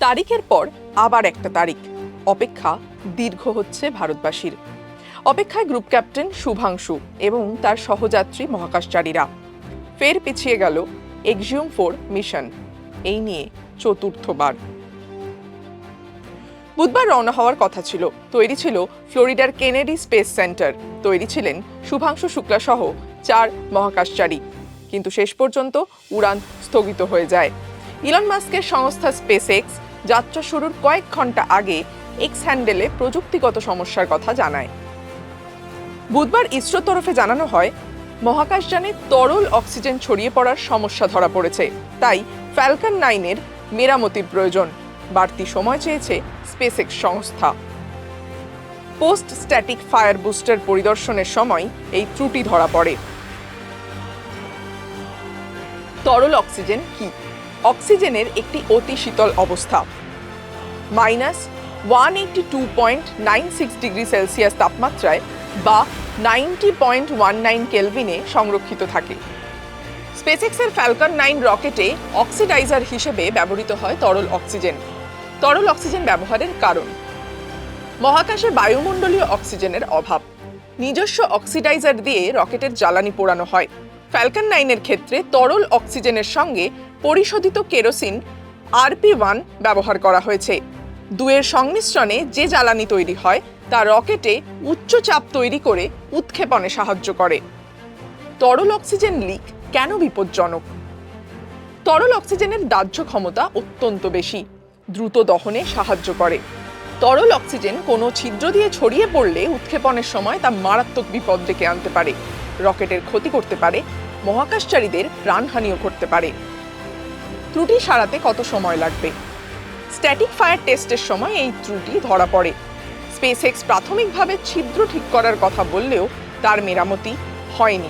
তারিখের পর আবার একটা তারিখ। অপেক্ষা দীর্ঘ হচ্ছে ভারতবাসীর। অপেক্ষায় গ্রুপ ক্যাপ্টেন শুভাংশু এবং তার সহযাত্রী মহাকাশচারীরা। ফের পিছিয়ে গেল এক্সিউম ফোর মিশন। এই নিয়ে চতুর্থবার। বুধবার রওনা হওয়ার কথা ছিল। তৈরি ছিল ফ্লোরিডার কেনেডি স্পেস সেন্টার। তৈরি ছিলেন শুভাংশু শুক্লা সহ চার মহাকাশচারী। কিন্তু শেষ পর্যন্ত উড়ান স্থগিত হয়ে যায়। ইলন মাস্কের সংস্থা স্পেস এক্স যাত্রা শুরুর কয়েক ঘণ্টা আগে এক্স হ্যান্ডেলে প্রযুক্তিগত সমস্যার কথা জানায়। বুধবার ইসরোর তরফে জানানো হয় মহাকাশযানে তরল অক্সিজেন ছড়িয়ে পড়ার সমস্যা ধরা পড়েছে। তাই ফ্যালকন নাইনের মেরামতির প্রয়োজন। বাড়তি সময় চেয়েছে স্পেসএক্স সংস্থা। পোস্ট স্ট্যাটিক ফায়ার বুস্টার পরিদর্শনের সময় এই ত্রুটি ধরা পড়ে। তরল অক্সিজেন কি? অক্সিজেনের একটি অতি শীতল অবস্থা। Minus one eighty two point nine six degree Celsius তাপমাত্রায় বা নাইনটি পয়েন্ট ওয়ান নাইন কেলভিনে সংরক্ষিত থাকে। স্পেসএক্সের ফ্যালকন নাইন রকেটে অক্সিডাইজার হিসেবে ব্যবহৃত হয় তরল অক্সিজেন। তরল অক্সিজেন ব্যবহারের কারণ। মহাকাশে বায়ুমণ্ডলীয় অক্সিজেনের অভাব। নিজস্ব অক্সিডাইজার দিয়ে রকেটের জ্বালানি পোড়ানো হয়। ফ্যালকন নাইনের ক্ষেত্রে তরল অক্সিজেনের সঙ্গে পরিশোধিত কেরোসিন আরপি ওয়ান ব্যবহার করা হয়েছে। দুয়ের সংমিশ্রণে যে জ্বালানি তৈরি হয়, তা রকেটে উচ্চ চাপ তৈরি করে উৎক্ষেপণে সাহায্য করে। তরল অক্সিজেন লিক কেন বিপজ্জনক? তরল অক্সিজেনের দাহ্য ক্ষমতা অত্যন্ত বেশি, দ্রুত দহনে সাহায্য করে। তরল অক্সিজেন কোনো ছিদ্র দিয়ে ছড়িয়ে পড়লে উৎক্ষেপণের সময় তা মারাত্মক বিপদ ডেকে আনতে পারে। রকেটের ক্ষতি করতে পারে, মহাকাশচারীদের প্রাণহানিও করতে পারে। ত্রুটি সারাতে কত সময় লাগবে? স্ট্যাটিক ফায়ার টেস্টের সময় এই ত্রুটি ধরা পড়ে। স্পেসএক্স প্রাথমিকভাবে ছিদ্র ঠিক করার কথা বললেও তার মেরামতি হয়নি।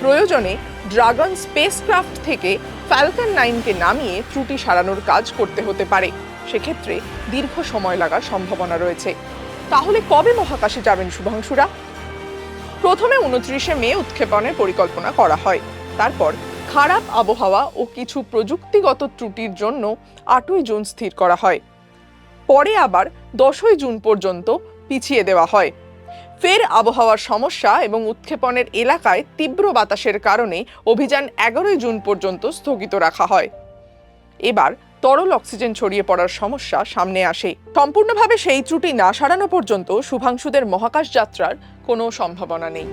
প্রয়োজনে ড্রাগন স্পেসক্রাফট থেকে ফ্যালকন নাইনকে নামিয়ে ত্রুটি সারানোর কাজ করতে হতে পারে। সেক্ষেত্রে দীর্ঘ সময় লাগার সম্ভাবনা রয়েছে। তাহলে কবে মহাকাশে যাবেন শুভাংশুরা? প্রথমে উনত্রিশে মে উৎক্ষেপণের পরিকল্পনা করা হয়। তারপর খারাপ আবহাওয়া ও কিছু প্রযুক্তিগত ত্রুটির জন্য আটই জুন স্থির করা হয়। পরে আবার দশই জুন পর্যন্ত পিছিয়ে দেওয়া হয়। ফের আবহাওয়ার সমস্যা এবং উৎক্ষেপণের এলাকায় তীব্র বাতাসের কারণে অভিযান এগারোই জুন পর্যন্ত স্থগিত রাখা হয়। এবার তরল অক্সিজেন ছড়িয়ে পড়ার সমস্যা সামনে আসে। সম্পূর্ণভাবে সেই ত্রুটি না সারানো পর্যন্ত শুভাংশুদের মহাকাশ যাত্রার কোনো সম্ভাবনা নেই।